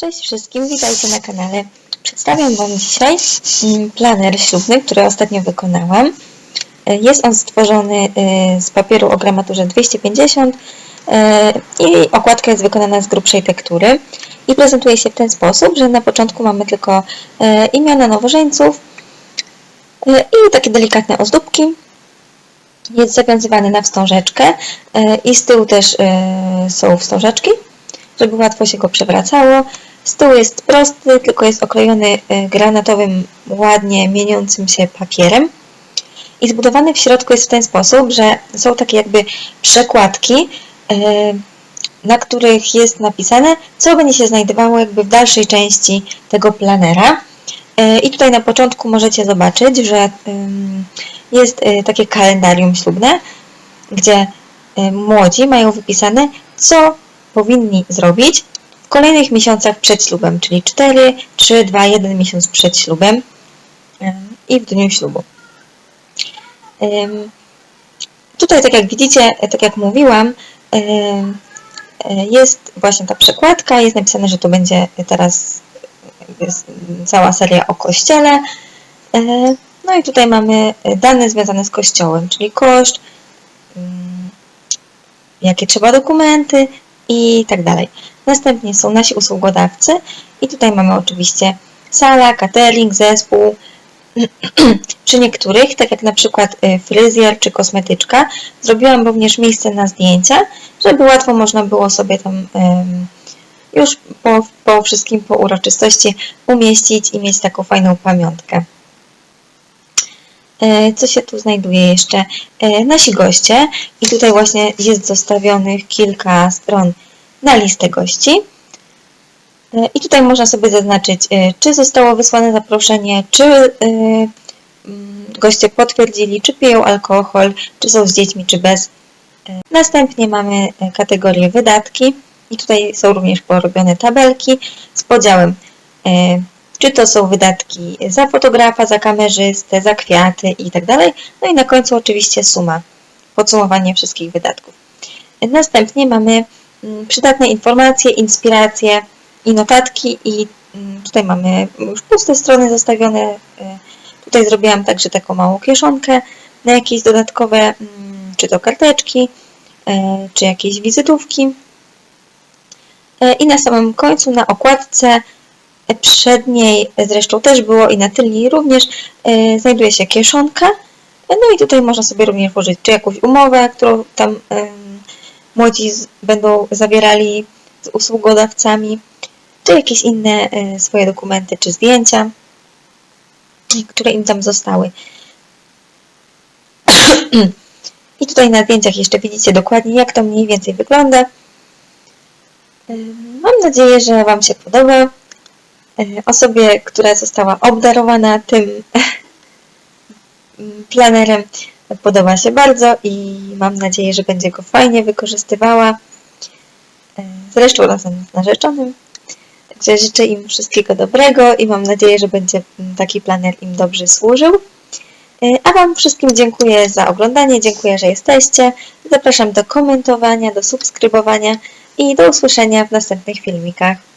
Cześć wszystkim, witajcie na kanale. Przedstawiam Wam dzisiaj mm, planer ślubny, który ostatnio wykonałam. E, Jest on stworzony e, z papieru o gramaturze 250 e, i okładka jest wykonana z grubszej tektury i prezentuje się w ten sposób, że na początku mamy tylko imiona nowożeńców i takie delikatne ozdóbki. Jest zawiązywany na wstążeczkę i z tyłu też są wstążeczki żeby łatwo się go przewracało. Stół jest prosty, tylko jest okrojony e, granatowym, ładnie mieniącym się papierem. I zbudowany w środku jest w ten sposób, że są takie jakby przekładki, e, na których jest napisane, co będzie się znajdowało jakby w dalszej części tego planera. E, I tutaj na początku możecie zobaczyć, że jest takie kalendarium ślubne, gdzie młodzi mają wypisane, co powinni zrobić kolejnych miesiącach przed ślubem, czyli 4, 3, 2, 1 miesiąc przed ślubem em, i w dniu ślubu. Tutaj, tak jak widzicie, tak jak mówiłam, jest właśnie ta przekładka, jest napisane, że to będzie teraz cała seria o kościele. No i tutaj mamy dane związane z kościołem, czyli koszt, jakie trzeba dokumenty, i tak dalej. Następnie są nasi usługodawcy i tutaj mamy oczywiście sala, catering, zespół. Przy niektórych, tak jak na przykład y, fryzjer czy kosmetyczka, zrobiłam również miejsce na zdjęcia, żeby łatwo można było sobie tam już po, po wszystkim, po uroczystości umieścić i mieć taką fajną pamiątkę. E, Co się tu znajduje jeszcze? E, Nasi goście i tutaj właśnie jest zostawionych kilka stron na listę gości. E, I tutaj można sobie zaznaczyć, czy zostało wysłane zaproszenie, czy mm, goście potwierdzili, czy piją alkohol, czy są z dziećmi, czy bez. Następnie mamy kategorię wydatki i tutaj są również porobione tabelki z podziałem czy to są wydatki za fotografa, za kamerzystę, za kwiaty i tak. No i na końcu oczywiście suma, podsumowanie wszystkich wydatków. Następnie mamy mm, przydatne informacje, inspiracje i notatki i mm, tutaj mamy już puste strony zostawione. E, Tutaj zrobiłam także taką małą kieszonkę na jakieś dodatkowe, mm, czy to karteczki, e, czy jakieś wizytówki. E, I na samym końcu na okładce przedniej zresztą też było i na tylniej również e, znajduje się kieszonka. No i tutaj można sobie również włożyć czy jakąś umowę, którą tam młodzi będą zawierali z usługodawcami, czy jakieś inne e, swoje dokumenty, czy zdjęcia, które im tam zostały. I tutaj na zdjęciach jeszcze widzicie dokładnie, jak to mniej więcej wygląda. Mam nadzieję, że Wam się podoba osobie, która została obdarowana tym planerem, podoba się bardzo i mam nadzieję, że będzie go fajnie wykorzystywała. E, Zresztą razem z narzeczonym. Także życzę im wszystkiego dobrego i mam nadzieję, że będzie taki planer im dobrze służył. E, A Wam wszystkim dziękuję za oglądanie, dziękuję, że jesteście. Zapraszam do komentowania, do subskrybowania i do usłyszenia w następnych filmikach.